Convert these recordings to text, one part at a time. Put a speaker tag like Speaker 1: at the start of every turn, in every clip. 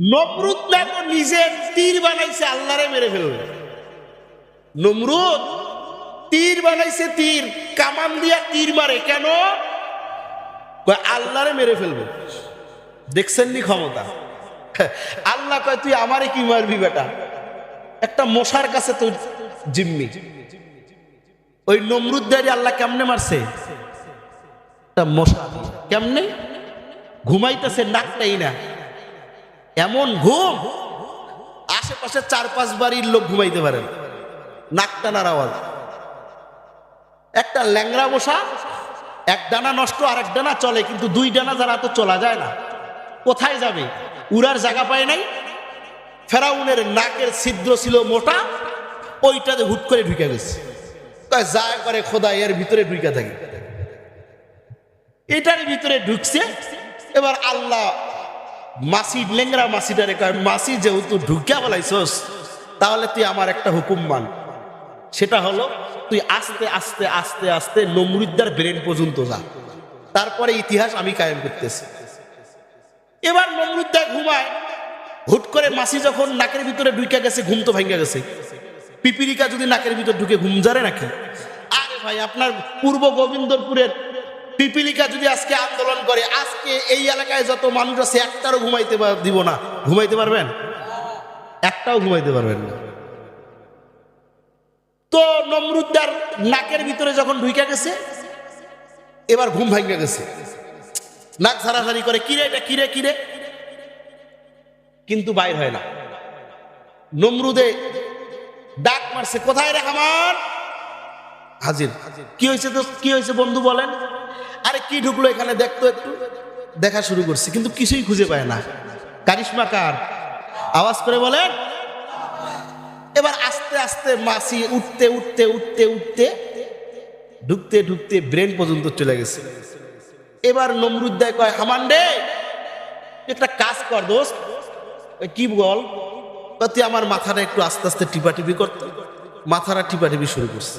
Speaker 1: নমরুদ না তো নিজে তীর বানাইছে, আল্লাহরে মেরে ফেলবে। নমরুদ তীর বানাইছে তীর, কামান দিয়া তীর মারে, কেন? আল্লাহরে মেরে ফেলবে। দেখছেন নি ক্ষমতা? আল্লাহ কয়, তুই আমারে কি মারবি বেটা? একটা মশার কাছে তুই জিম্মি। ওই নমরুদ্দারি আল্লাহ কেমনে মারছে? মশা। কেমনে? ঘুমাইতেছে নাকটাই না এমন ঘুম, আশেপাশে চার পাঁচ বাড়ির লোক ঘুমাইতে পারেন নাক টানার আওয়াজ। একটা ল্যাংরা মশা, এক ডানা নষ্ট আর এক ডানা চলে, কিন্তু দুই ডানা যারা তো চলা যায় না। কোথায় যাবে? উড়ার জায়গা পায় নাই। ফেরাউনের নাকের ছিদ্র ছিল মোটা, ওইটাতে হুট করে ঢুকে গেছে। যা করে খোদা, এর ভিতরে ঢুকে থাকে। এটার ভিতরে ঢুকছে, এবার আল্লাহ মাসি লেংরা মাসিটারে কয়, মাসি যেহেতু ঢুকিয়া বলাইছস তাহলে তুই আমার একটা হুকুম মান। সেটা হলো, তুই আস্তে আস্তে আস্তে আস্তে নমরুদ্দার ব্রেন পর্যন্ত যা। তারপরে ইতিহাস আমি কায়েম করতেছি। এবার নমরুদ্দা ঘুমায়। হুট করে মাসি যখন নাকের ভিতরে ঢুকে গেছে, ঘুম তো ভাঙ্গা গেছে। পিপিলিকা যদি নাকের ভিতর ঢুকে ঘুম জারে নাকি? আরে ভাই, আপনার পূর্ব গোবিন্দপুরের পিপিলিকা যদি আজকে আন্দোলন করে, আজকে এই এলাকায় যত মানুষ আছে, একটারও ঘুমাইতে দিব না। ঘুমাইতে পারবেন? একটাও ঘুমাইতে পারবেন না। তো নমরুদ্দার নাকের ভিতরে যখন ঢুকে গেছে, এবার ঘুম ভাঙ্গা গেছে। নাক ঝাড়াঝাড়ি করে, কিরে এটা, কিরে কিরে? কিন্তু বাইর হয় না। নমরুদে ডাক মারছে, কোথায় রে আমার হাজির। কি হয়েছে তো কি হয়েছে বন্ধু বলেন? আরে কি ঢুকলো এখানে দেখতো একটু? দেখা শুরু করছে, কিন্তু কিছুই খুঁজে পায় না। কারিশমা কার? আওয়াজ করে বলেন এবার আস্তে আস্তে মাসি উঠতে উঠতে উঠতে উঠতে, ঢুকতে ঢুকতে ব্রেন পর্যন্ত চলে গেছে। এবার নমরুদ্দায় কয় হামান রে একটা কাজ কর দোস্ত। কি বল? তুই আমার মাথাটা একটু আস্তে আস্তে টিপাটিপি করতো মাথাটা টিপাটিপি শুরু করছে।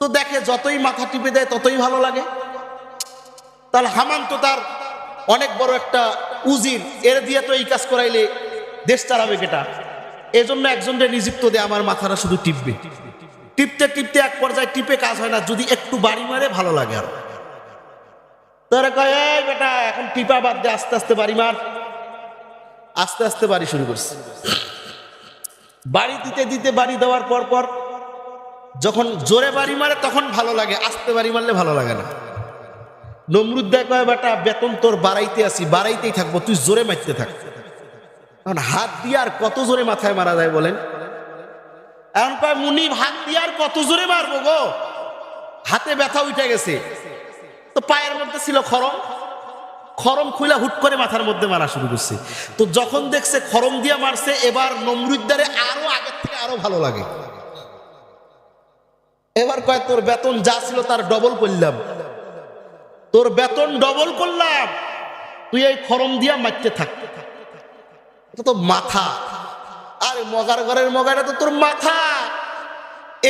Speaker 1: তো দেখে যতই মাথা টিপে দেয়, ততই ভালো লাগে। তাহলে হামান তো তার অনেক বড় একটা উজির, এর দিয়ে তো এই কাজ করাইলে দেশ চালাবে কেটা? এজন্য একজনকে নিযুক্ত দেয় আমার মাথাটা শুধু টিপবে। টিপতে টিপতে এক পর্যায়ে টিপে কাজ হয় না, যদি একটু বাড়ি মারে ভালো লাগে আর। তারা কয়, এই বেটা, এখন টিপা বাদ দে, আস্তে আস্তে বাড়ি মার। আস্তে আস্তে বাড়ি শুরু করছে। বাড়ি দিতে দিতে বাড়ি দেওয়ার পর পর যখন জোরে বাড়ি মারে তখন ভালো লাগে, আস্তে বাড়ি মারলে ভালো লাগে না। নমরুদ্দা কয় বেটা, বেতন তোর বাড়াইতে আসি বাড়াইতেই থাকব, তুই জোরে মারতে থাক। এখন হাত দিয়ে কত জোরে মাথায় মারা যায় বলেন? এখন কয়, মুনিব, হাত দিয়ে কত জোরে মারবো গো? হাতে ব্যথা উঠে গেছে। তো পায়ের মধ্যে ছিল খরম। খরম খুলে হুট করে মাথার মধ্যে মারা শুরু করছে। তো যখন দেখছে খরম দিয়া মারছে, এবার নমরুদ্দারে আরও আগের থেকে আরও ভালো লাগে। এবার কয়, তোর বেতন যা ছিল তার ডবল করলাম। তোর বেতন ডবল করলাম। তুই এই খরম দিয়া মারতে থাক। এটা তো মাথা। আর মগার ঘরের মগাটা তো তোর মাথা।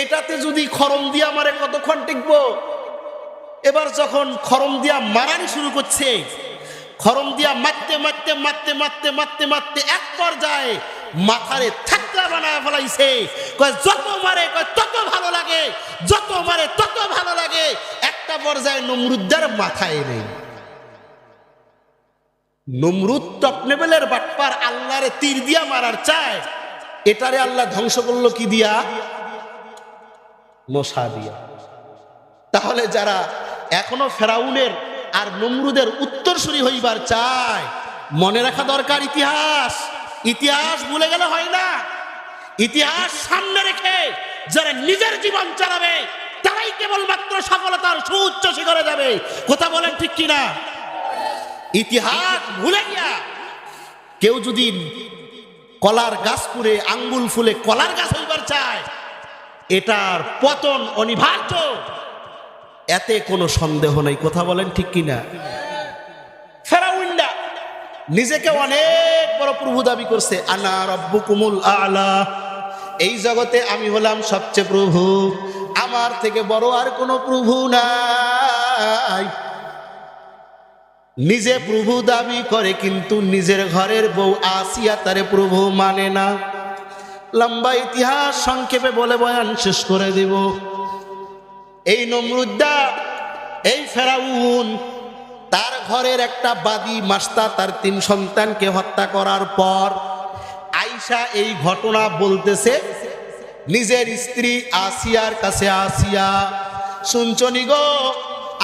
Speaker 1: এটাতে যদি খরম দিয়া মারে কতক্ষণ টিকবো? এবার যখন খরম দিয়া মারানি শুরু করছে, খরম দিয়া মারতে মারতে মারতে মারতে মারতে মারতে এক পর্যায়ে মাথারে থাকলা বানায় ফেলাইছে। যত মারে তত ভালো লাগে, যত মারে, তত ভালো লাগে একটা পর্যায়ে নমরুদ্দার মাথায় নেই। নমরুদ টপনেবেলের বাটপার, আল্লাহরে তীর দিয়া মারার চায়। এটারে আল্লাহ ধ্বংস করল কি দিয়া? মশা দিয়া। তাহলে যারা এখনও ফেরাউনের আর নমরুদের উত্তরসূরি হইবার চায়, মনে রাখা দরকার ইতিহাস। ইতিহাস ভুলে গেলে হয় না। ইতিহাস সামনে রেখে যারা নিজের জীবন চালাবে তারাই কেবলমাত্র সফলতার সুউচ্চ শিখরে যাবে। কথা বলেন ঠিক কিনা? ইতিহাস ভুলে গিয়া। কেউ যদি কলার গাছ পুরে আঙ্গুল ফুলে কলার গাছ হইবার চায়, এটার পতন অনিবার্য। এতে কোনো সন্দেহ নেই। কথা বলেন ঠিক কিনা? ফেরাউন্ডা নিজেকে অনেক বড় প্রভু দাবি করছে, আনা রব্বু কুমুল আলা। এই জগতে আমি হলাম সবচেয়ে প্রভু। আমার থেকে বড় আর কোনো প্রভু নাই। নিজে প্রভু দাবি করে, কিন্তু নিজের ঘরের বউ আসিয়া তারে প্রভু মানে না। লম্বা ইতিহাস সংক্ষেপে বলে বয়ান শেষ করে দিব। এই নমরুদ্দা, এই ফেরাউন, তার ঘরের একটা বাদী মাস্তা তার তিন সন্তানকে হত্যা করার পর আইসা এই ঘটনা বলতেছে নিজের স্ত্রী আসিয়ার কাছে আসিয়া শুনছনি গো,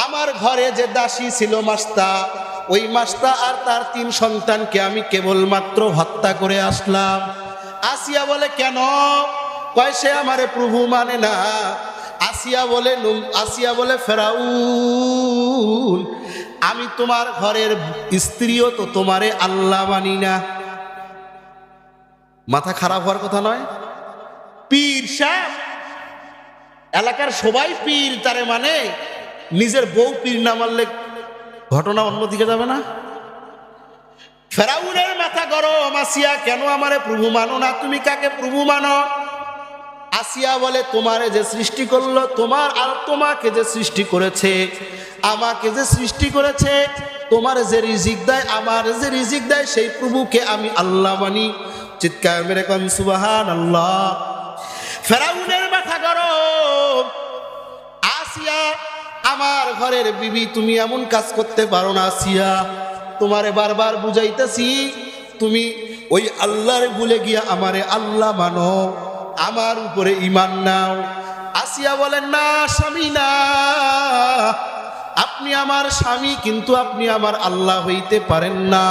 Speaker 1: আমার ঘরে যে দাসী ছিল মাস্তা, ওই মাস্তা আর তার তিন সন্তানকে আমি কেবলমাত্র হত্যা করে আসলাম। আসিয়া বলে, কেন? কয় সে আমারে প্রভু মানে না। আসিয়া বলে আসিয়া বলে, ফেরাউন, আমি তোমার ঘরের স্ত্রীও তো তোমারে আল্লাহ মানি না। মাথা খারাপ হওয়ার কথা নয়? পীর সাহেব এলাকার সবাই পীর, তারে মানে নিজের বউ পীর না মারলে ঘটনা অন্যদিকে যাবে না। ফেরাউনের মাথা গরম, আসিয়া কেন আমারে প্রভু মানো না? তুমি কাকে প্রভু মানো? আসিয়া বলে, তোমারে যে সৃষ্টি করল, তোমার আর তোমাকে যে সৃষ্টি করেছে, আমাকে যে সৃষ্টি করেছে, তোমার যে রিজিক দেয়, আমার যে রিজিক দেয়, সেই প্রভুকে আমি আল্লাহ মানি। চিৎকার মেরে কন সুবাহান আল্লাহ ফেরাউনের মাথা গরম। আসিয়া, আমার ঘরের বিবি, তুমি এমন কাজ করতে পারো না, আসিয়া। তোমারে বারবার বুঝাইতেছি, তুমি ওই আল্লাহর ভুলে গিয়া আমারে আল্লাহ মানো, আমার উপরে ইমান নাও। আসিয়া বলেন, না, স্বামী, না। আপনি আমার স্বামী, কিন্তু আপনি আমার আল্লাহ হইতে পারেন না।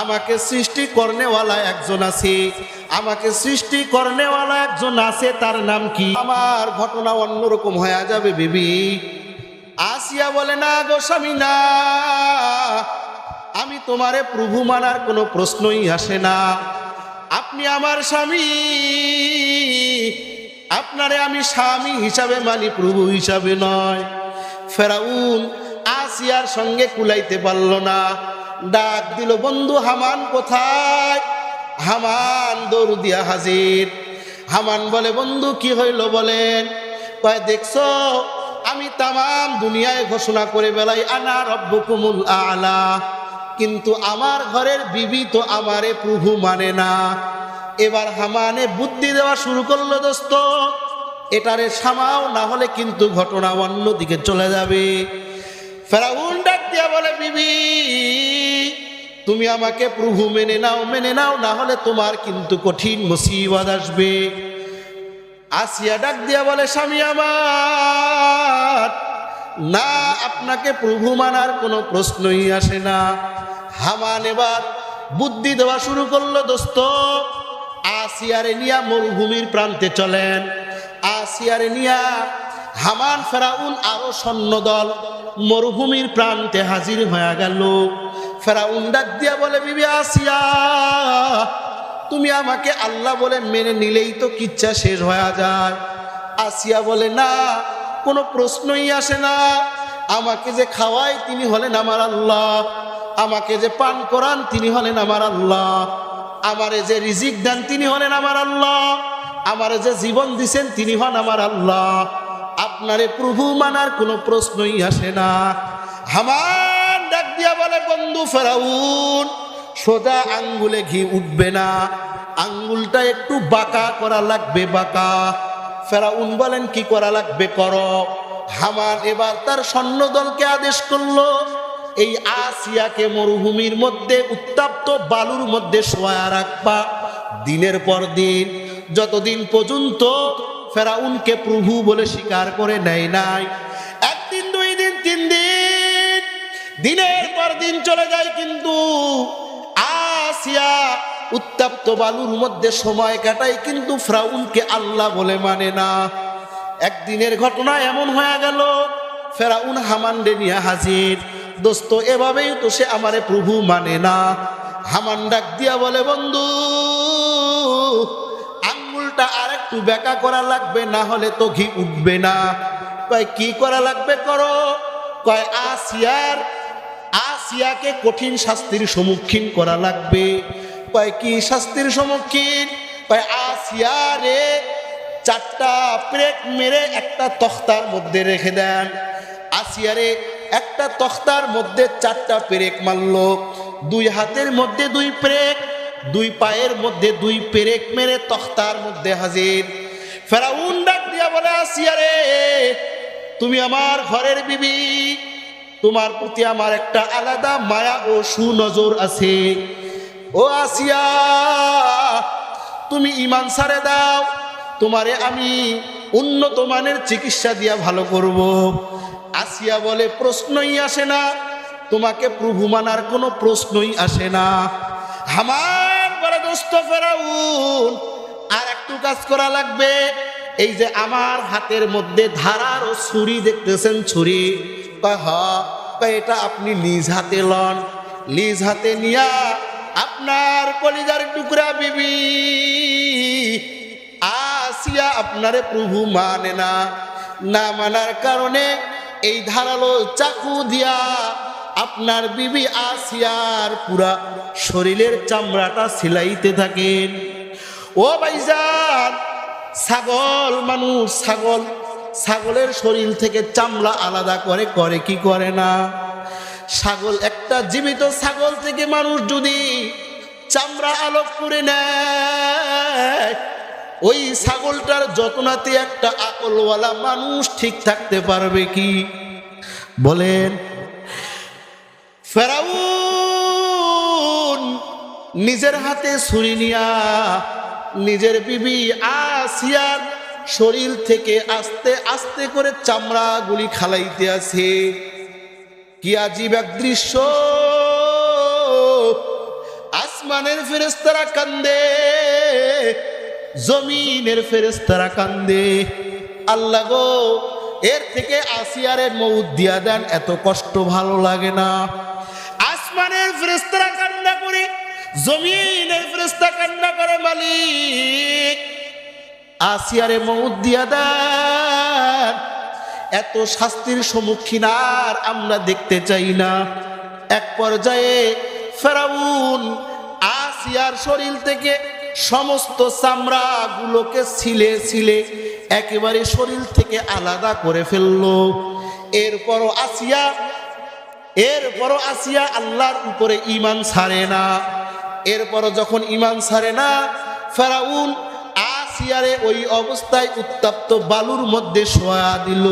Speaker 1: আমাকে সৃষ্টি করনেওয়ালা একজন আছে। আমাকে সৃষ্টি করনেওয়ালা একজন আছে, তার নাম কি? আমার ঘটনা অন্যরকম হয়ে যাবে, বিবি। আসিয়া বলে, না গো স্বামী, না। আমি তোমারে প্রভু মানার কোনো প্রশ্নই আসে না। আপনি আমার স্বামী। আপনারে আমি স্বামী হিসাবে মানি, প্রভু হিসাবে নয়। ফেরাউন আসিয়ার সঙ্গে কুলাইতে পারল না। ডাক দিল, বন্ধু, হামান কোথায়? হামান দৌড় দিয়া হাজির। হামান বলে, বন্ধু, কি হইল বলেন? কয়, দেখছ, আমি তামাম দুনিয়ায় ঘোষণা করে বেলাই, আনা রব্বকুমুল আলা। কিন্তু আমার ঘরের বিবি তো আমারে প্রভু মানে না। এবার হামানে বুদ্ধি দেওয়া শুরু করল, দোস্ত। এটারে সামাও না হলে কিন্তু ঘটনা অন্যদিকে চলে যাবে। ফেরাউন ডাক দিয়া বলে, বিবি, তুমি আমাকে প্রভু মেনে নাও মেনে নাও, না হলে তোমার কিন্তু কঠিন মুসিবত আসবে। আসিয়া ডাক দিয়া বলে, স্বামী আমার, না, আপনাকে প্রভু মানার কোনো প্রশ্নই আসে না। হামান এবার বুদ্ধি দেওয়া শুরু করল, দোস্ত। আসিয়ারে নিয়া মরুভূমির প্রান্তে চলেন। আসিয়ারে নিয়া হামান ফেরাউন আরও সৈন্যদল মরুভূমির প্রান্তে হাজির হয়ে গেল। ফেরাউন ডাক দিয়া বলে, বিবি আসিয়া, তুমি আমাকে আল্লাহ বলে মেনে নিলেই তো কিচ্ছা শেষ হয়ে যায়। আসিয়া বলে, না, কোনো প্রশ্নই আসে না। আমাকে যে খাওয়ায় তিনি হলেন আমার আল্লাহ। আমাকে যে পান করান তিনি হলেন আমার আল্লাহ। আমারে যে রিজিক দেন তিনি হলেন আমার আল্লাহ। আমারে যে জীবন দিছেন তিনি হন আমার আল্লাহ। আপনারে প্রভু মানার কোনো প্রশ্নই আসে না। হামান ডাক দিয়া বলে, বন্ধু ফেরাউন, সোজা আঙ্গুলে ঘি উঠবে না। আঙ্গুলটা একটু বাঁকা করা লাগবে, বাঁকা। ফেরাউন বলেন, কি করা লাগবে, করো। হামান এবার তার সৈন্যদলকে আদেশ করল, এই আসিয়াকে মরুভূমির মধ্যে, উত্তাপ্ত বালুর মধ্যে শোয়া রাখবা। দিনের পর দিন, যতদিন পর্যন্ত ফেরাউনকে প্রভু বলে স্বীকার করে নেয় নাই। একদিন, দুই দিন, তিন দিন, দিনের পর দিন চলে যায় কিন্তু আসিয়া উত্তপ্ত বালুর মধ্যে সময় কাটায় কিন্তু ফ্রাউনকে আল্লাহ বলে মানে না। একদিনের ঘটনা এমন হয়ে গেল, ফেরাউন হামান্ডে নিয়ে হাজির। দোস্ত, এভাবেই তো সে আমারে প্রভু মানে না। হামান ডাক দিয়া বলে, বন্ধু আঙ্গুলটা আর একটু বেকা করা লাগবে, না হলে তো ঘি উঠবে না। কয়, কি করা লাগবে করো? কয়, আসিয়ার, আসিয়াকে কঠিন শাস্তির সম্মুখীন করা লাগবে। কয়, কি শাস্তির সম্মুখীন? কয়, আসিয়ারে চারটা প্রেক মেরে একটা তখতার মধ্যে রেখে দেন। আসিয়ারে একটা তখতার মধ্যে চারটা পেরেক মারলো। দুই হাতের মধ্যে দুই পেরেক দুই পায়ের মধ্যে দুই পেরেক মেরে তখতার মধ্যে হাজির। ফেরাউন ডাক দিয়া বলে, আসিয়া রে, তুমি আমার ঘরের বিবি। তোমার প্রতি আমার একটা আলাদা মায়া ও সুনজর আছে। ও আসিয়া, তুমি ইমান সারে দাও। তোমারে আমি উন্নত মানের চিকিৎসা দিয়া ভালো করব। আসিয়া বলে, প্রশ্নই আসে না। তোমাকে প্রভু মানার কোনো প্রশ্নই আসে না। আমার বলে ফেরাউন। আর একটু কাজ করা লাগবে। এই যে আমার হাতের মধ্যে ধারার ও ছুরি দেখতেছেন ছুরি। এটা আপনি নিজ হাতে লন। নিজ হাতে নিয়া আপনার কলিজার টুকরা বিবি। আসিয়া আপনারে প্রভু মানে না। না মানার কারণে এই ধারালো চাকু দিয়া আপনার বিবি আসিয়ার পুরা শরীরের চামড়াটা সিলাইতে থাকেন। ও ভাইজান, ছাগল, মানুষ, ছাগল, ছাগলের শরীর থেকে চামড়া আলাদা করে করে কি করে না? ছাগল, একটা জীবিত ছাগল থেকে মানুষ যদি চামড়া আলোক করে নেয়, ওই ছাগলটার যত্নাতে একটা আকলওয়ালা মানুষ ঠিক থাকতে পারবে কি? বলেন ফেরাউন, নিজের হাতে ছুরি নিয়া নিজের বিবি আসিয়ার শরীর থেকে আস্তে আস্তে করে চামড়া গুলি খালাইতে আছে। কি আজীব এক দৃশ্য! আসমানের ফেরেস্তারা কান্দে, জমিনের ফেরেস্তারা কান্দে। আল্লাহ গো, এর থেকে আসিয়ারের মৌত দিয়া দেন, এত কষ্ট ভালো লাগে না। আসমানের ফেরেস্তারা কান্না করে, জমিনের ফেরেস্তা কান্না করে মালিক। আসিয়ারে মৌত দিয়া এত শাস্তির সম্মুখীন আর আমরা দেখতে চাই না। এক পর্যায়ে ফেরাউন আসিয়ার শরীর থেকে সমস্ত চামড়াগুলোকে ছিলে ছিলে একেবারে শরীর থেকে আলাদা করে ফেলল। এরপরও আসিয়া এরপরও আসিয়া আল্লাহর উপরে ইমান ছাড়ে না। এরপরও যখন ইমান ছাড়ে না, ফেরাউন আসিয়ারে ওই অবস্থায় উত্তপ্ত বালুর মধ্যে শোয়া দিল।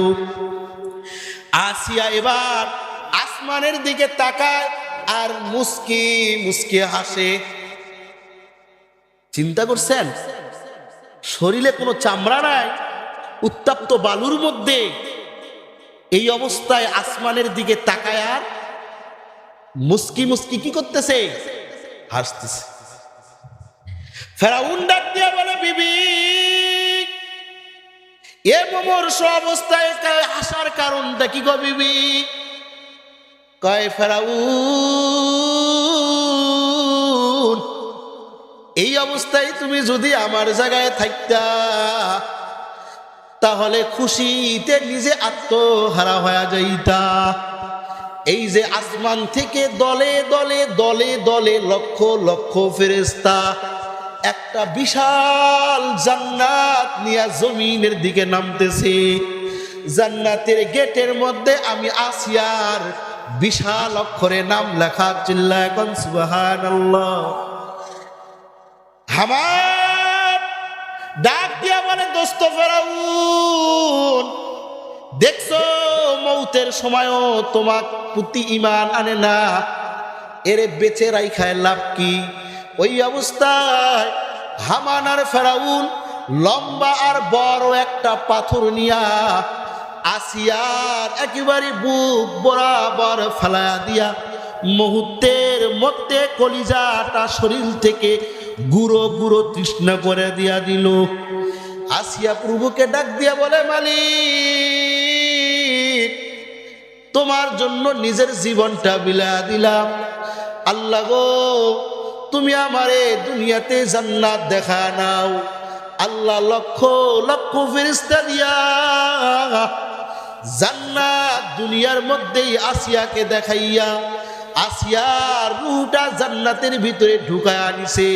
Speaker 1: আসিয়া এবার আসমানের দিকে তাকায় আর মুস্কি মুস্কি হাসে। চিন্তা করছেন? শরীরে কোনো চামড়া নাই? উত্তপ্ত বালুর মধ্যে এই অবস্থায় আসমানের দিকে তাকায় আর মুস্কি মুস্কি কি করতেছে? হাসতেছে। ফেরাউন ডাক দিয়া বলে, বিবি, এ মমর্ষ অবস্থায় কা- হাসার কারণটা কি গো বিবি? কয়, ফেরাউন, এই অবস্থায় তুমি যদি আমার জায়গায় থাকতা তাহলে খুশিতে নিজে আত্মহারা হয়ে যাইতা। এই যে আসমান থেকে দলে দলে দলে দলে লক্ষ লক্ষ ফেরেস্তা একটা বিশাল জান্নাত নিয়ে জমিনের দিকে নামতেছে। জান্নাতের গেটের মধ্যে আমি আসিয়ার বিশাল অক্ষরে নাম লেখা চিল্লা এখন সুবহানাল্লাহ। আমার ডাক বলে দোস্ত ফেরাউন। দেখছ, মৌতের সময়ও তোমার প্রতি ইমান আনে না। এরে বেচে রাইখায় লাভ কি? ওই অবস্থায় হামান আর ফেরাউন লম্বা আর বড় একটা পাথর নিয়া আসিয়ার একেবারে বুক বরাবর ফেলা দিয়া মুহূর্তের মধ্যে কলিজাটা শরীর থেকে গুঁড়ো গুঁড়ো তৃষ্ণা করে দিয়া দিল। আসিয়া প্রভুকে ডাক দিয়া বলে, মালিক, তোমার জন্য নিজের জীবনটা বিলা দিলাম। আল্লাহ গো, তুমি আমারে দুনিয়াতে জান্নাত দেখা নাও। আল্লাহ লক্ষ লক্ষ ফেরিস্তা দিয়া জান্নাত দুনিয়ার মধ্যেই আসিয়াকে দেখাইয়া, আসিয়ার রুটা জান্নাতের ভিতরে ঢুকায় আনিছে।